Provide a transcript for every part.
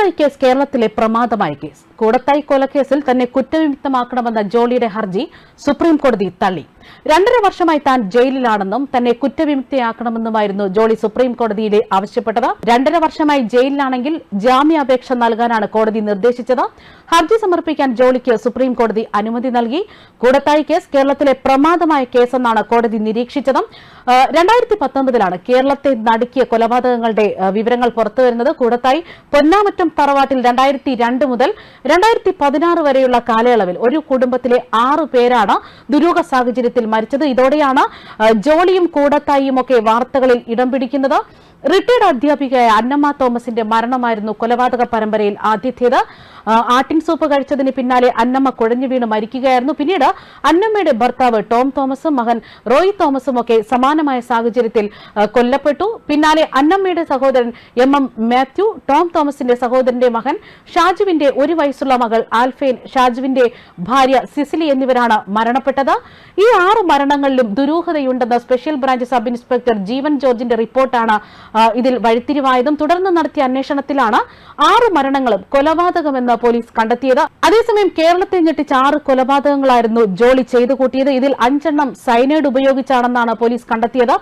Koodathayi case കേരളത്തിലെ പ്രമാദമായ case. Koodathayi കൊലക്കേസിൽ തന്നെ കുറ്റവിമുക്തമാക്കണമെന്ന ജോളിയുടെ ഹർജി സുപ്രീം കോടതി തള്ളി. രണ്ടര വർഷമായി താൻ ജയിലിലാണെന്നും തന്നെ കുറ്റവിമുക്തയാക്കണമെന്നുമായിരുന്നു ജോളി സുപ്രീം കോടതിയിലെ ആവശ്യപ്പെട്ടത്. രണ്ടര വർഷമായി ജയിലിലാണെങ്കിൽ ജാമ്യാപേക്ഷ നൽകാനാണ് കോടതി നിർദ്ദേശിച്ചത്. ഹർജി സമർപ്പിക്കാൻ ജോളിക്ക് സുപ്രീം കോടതി അനുമതി നൽകി. കൂടത്തായി കേസ് കേരളത്തിലെ പ്രമാദമായ കേസെന്നാണ് കോടതി നിരീക്ഷിച്ചത്. രണ്ടായിരത്തി പത്തൊമ്പതിലാണ് കേരളത്തെ നടുക്കിയ കൊലപാതകങ്ങളുടെ വിവരങ്ങൾ പുറത്തുവരുന്നത്. കൂടത്തായി പൊന്നാമറ്റം തറവാട്ടിൽ രണ്ടായിരത്തി രണ്ട് മുതൽ രണ്ടായിരത്തി പതിനാറ് വരെയുള്ള കാലയളവിൽ ഒരു കുടുംബത്തിലെ ആറ് പേരാണ് ദുരൂഹ സാഹചര്യത്തിൽ മരിച്ചത്. ഇതോടെയാണ് ജോളിയും കൂടത്തായിയും ഒക്കെ വാർത്തകളിൽ ഇടം പിടിക്കുന്നത്. റിട്ടയർഡ് അധ്യാപികയായ അന്നമ്മ തോമസിന്റെ മരണമായിരുന്നു കൊലപാതക പരമ്പരയിൽ ആദ്യത്തേത് ആട്ടിൻ സൂപ്പ് കഴിച്ചതിന് പിന്നാലെ അന്നമ്മ കുഴഞ്ഞു വീണ് മരിക്കുകയായിരുന്നു. പിന്നീട് അന്നമ്മയുടെ ഭർത്താവ് ടോം തോമസും മകൻ റോയ് തോമസും ഒക്കെ സമാനമായ സാഹചര്യത്തിൽ കൊല്ലപ്പെട്ടു. പിന്നാലെ അന്നമ്മയുടെ സഹോദരൻ എം എം മാത്യു ടോം തോമസിന്റെ സഹോദരന്റെ മകൻ ഷാജുവിന്റെ ഒരു വയസ്സുള്ള മകൾ ആൽഫൈൻ ഷാജുവിന്റെ ഭാര്യ സിസിലി എന്നിവരാണ് മരണപ്പെട്ടത്. ഈ ആറ് മരണങ്ങളിലും ദുരൂഹതയുണ്ടെന്ന് special branch sub inspector Jeevan ജോർജിന്റെ റിപ്പോർട്ടാണ് ഇതിൽ വഴിത്തിരിവായതും തുടർന്ന് നടത്തിയ അന്വേഷണത്തിലാണ് ആറ് മരണങ്ങളും കൊലപാതകമെന്ന് പോലീസ് കണ്ടെത്തിയത്. അതേസമയം കേരളത്തെ ഞെട്ടിച്ച ആറ് കൊലപാതകങ്ങളായിരുന്നു ജോളി ചെയ്തു കൂട്ടിയത്. ഇതിൽ അഞ്ചെണ്ണം സൈനൈഡ് ഉപയോഗിച്ചാണെന്നാണ് പോലീസ് കണ്ടെത്തിയത്.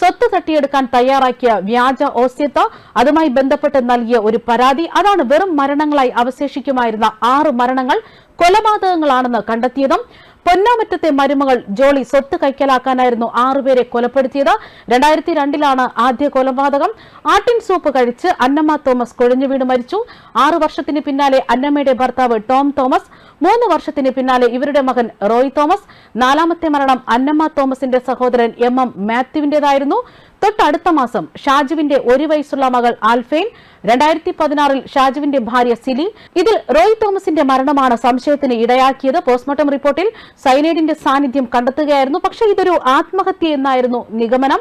സ്വത്ത് തട്ടിയെടുക്കാൻ തയ്യാറാക്കിയ വ്യാജ ഓസ്യത്ത് അതുമായി ബന്ധപ്പെട്ട് നൽകിയ ഒരു പരാതി. അതാണ് വെറും മരണങ്ങളായി അവശേഷിക്കുമായിരുന്ന ആറ് മരണങ്ങൾ കൊലപാതകങ്ങളാണെന്ന് കണ്ടെത്തിയതും പൊന്നാമറ്റത്തെ മരുമകൾ ജോളി സ്വത്ത് കൈക്കലാക്കാനായിരുന്നു ആറുപേരെ കൊലപ്പെടുത്തിയത്. രണ്ടായിരത്തി രണ്ടിലാണ് ആദ്യ കൊലപാതകം. ആട്ടിൻ സൂപ്പ് കഴിച്ച് അന്നമ്മ തോമസ് കൊഴിഞ്ഞു വീണ് മരിച്ചു. ആറു വർഷത്തിന് പിന്നാലെ അന്നമ്മയുടെ ഭർത്താവ് ടോം തോമസ്. മൂന്ന് വർഷത്തിന് പിന്നാലെ ഇവരുടെ മകൻ റോയ് തോമസ്. നാലാമത്തെ മരണം അന്നമ്മ തോമസിന്റെ സഹോദരൻ എം എം മാത്യുവിന്റേതായിരുന്നു. തൊട്ടടുത്ത മാസം ഷാജുവിന്റെ ഒരു വയസ്സുള്ള മകൾ ആൽഫൈൻ രണ്ടായിരത്തി പതിനാറിൽ ഷാജുവിന്റെ ഭാര്യ സിലി. ഇതിൽ റോയ് തോമസിന്റെ മരണമാണ് സംശയത്തിന് ഇടയാക്കിയത്. പോസ്റ്റ്മോർട്ടം റിപ്പോർട്ടിൽ സൈനൈഡിന്റെ സാന്നിധ്യം കണ്ടെത്തുകയായിരുന്നു. പക്ഷേ ഇതൊരു ആത്മഹത്യ എന്നായിരുന്നു നിഗമനം.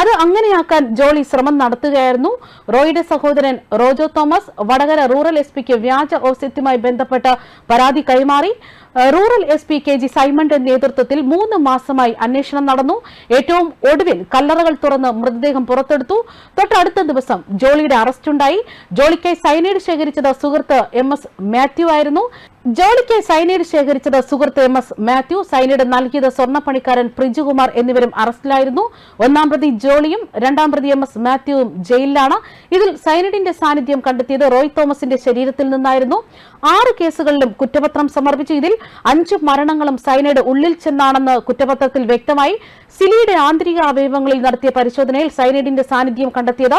അത് അങ്ങനെയാക്കാൻ ജോളി ശ്രമം നടത്തുകയായിരുന്നു. റോയിയുടെ സഹോദരൻ Rojo Thomas Vadakara rural S പിക്ക് വ്യാജ ഓസ്യത്തുമായി ബന്ധപ്പെട്ട് പരാതി കൈമാറി. Rural S P K G സൈമന്റെ നേതൃത്വത്തിൽ മൂന്ന് മാസമായി അന്വേഷണം നടന്നു. ഏറ്റവും ഒടുവിൽ കല്ലറകൾ തുറന്ന് മൃതദേഹം പുറത്തെടുത്തു. തൊട്ടടുത്ത ദിവസം ജോളിയുടെ അറസ്റ്റുണ്ടായി. ജോളിക്കായി സൈനൈഡ് ശേഖരിച്ചത് സുഹൃത്ത് എം എസ് മാത്യു ആയിരുന്നു. ജോളിക്ക് സൈനൈഡ് ശേഖരിച്ചത് സുഹൃത്ത് എം എസ് മാത്യു. സൈനൈഡ് നൽകിയത് സ്വർണപ്പണിക്കാരൻ പ്രിജുകുമാർ എന്നിവരും അറസ്റ്റിലായിരുന്നു. ഒന്നാം പ്രതി ജോളിയും രണ്ടാം പ്രതി എം എസ് മാത്യുവും ജയിലിലാണ്. ഇതിൽ സൈനൈഡിന്റെ സാന്നിധ്യം കണ്ടെത്തിയത് റോയ് തോമസിന്റെ ശരീരത്തിൽ നിന്നായിരുന്നു. ആറ് കേസുകളിലും കുറ്റപത്രം സമർപ്പിച്ചു. ഇതിൽ അഞ്ച് മരണങ്ങളും സൈനൈഡ് ഉള്ളിൽ ചെന്നാണെന്ന് കുറ്റപത്രത്തിൽ വ്യക്തമായി. സിലിയുടെ ആന്തരിക അവയവങ്ങളിൽ നടത്തിയ പരിശോധനയിൽ സൈനൈഡിന്റെ സാന്നിധ്യം കണ്ടെത്തിയത്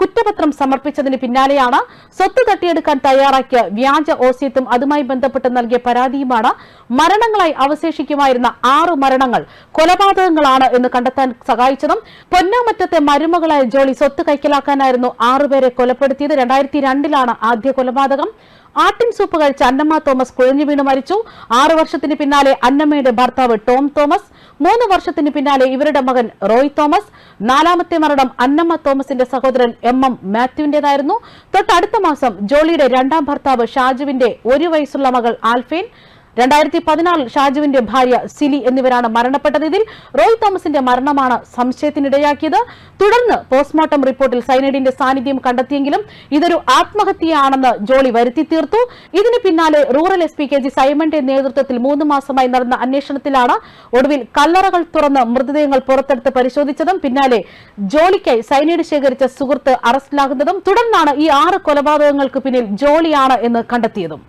കുറ്റപത്രം സമർപ്പിച്ചതിന് പിന്നാലെയാണ്. സ്വത്ത് തട്ടിയെടുക്കാൻ തയ്യാറാക്കിയ വ്യാജ ഓസ്യത്തും അതുമായി ബന്ധപ്പെട്ട് നൽകിയ പരാതിയുമാണ് മരണങ്ങളായി അവശേഷിക്കുമായിരുന്ന ആറ് മരണങ്ങൾ കൊലപാതകങ്ങളാണ് എന്ന് കണ്ടെത്താൻ സഹായിച്ചതും പൊന്നാമറ്റത്തെ മരുമകളായ ജോളി സ്വത്ത് കൈക്കലാക്കാനായിരുന്നു ആറുപേരെ കൊലപ്പെടുത്തിയത്. രണ്ടായിരത്തി രണ്ടിലാണ് ആദ്യ കൊലപാതകം. ആട്ടിൻ സൂപ്പ് കഴിച്ച അന്നമ്മ തോമസ് കുഴഞ്ഞു വീണ് മരിച്ചു. ആറു വർഷത്തിന് പിന്നാലെ അന്നമ്മയുടെ ഭർത്താവ് ടോം തോമസ്. മൂന്ന് വർഷത്തിന് പിന്നാലെ ഇവരുടെ മകൻ റോയ് തോമസ്. നാലാമത്തെ മരണം അന്നമ്മ തോമസിന്റെ സഹോദരൻ എം എം മാത്യുവിന്റേതായിരുന്നു. തൊട്ടടുത്ത മാസം ജോളിയുടെ രണ്ടാം ഭർത്താവ് ഷാജുവിന്റെ ഒരു വയസ്സുള്ള മകൾ ആൽഫൈൻ. രണ്ടായിരത്തി പതിനാറിൽ ഷാജുവിന്റെ ഭാര്യ സിലി എന്നിവരാണ് മരണപ്പെട്ടത്. ഇതിൽ റോയ് തോമസിന്റെ മരണമാണ് സംശയത്തിനിടയാക്കിയത്. തുടർന്ന് പോസ്റ്റ്മോർട്ടം റിപ്പോർട്ടിൽ സൈനൈഡിന്റെ സാന്നിധ്യം കണ്ടെത്തിയെങ്കിലും ഇതൊരു ആത്മഹത്യയാണെന്ന് ജോളി വരുത്തി തീർത്തു. ഇതിന് പിന്നാലെ rural S P K G സൈമന്റെ നേതൃത്വത്തിൽ മൂന്ന് മാസമായി നടന്ന അന്വേഷണത്തിലാണ് ഒടുവിൽ കല്ലറകൾ തുറന്ന് മൃതദേഹങ്ങൾ പുറത്തെടുത്ത് പരിശോധിച്ചതും പിന്നാലെ ജോളിക്കായി സൈനൈഡ് ശേഖരിച്ച സുഹൃത്ത് അറസ്റ്റിലാകുന്നതും തുടർന്നാണ് ഈ ആറ് കൊലപാതകങ്ങൾക്ക് പിന്നിൽ ജോളിയാണ് എന്ന് കണ്ടെത്തിയതും.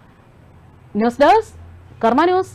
News desk Karma news.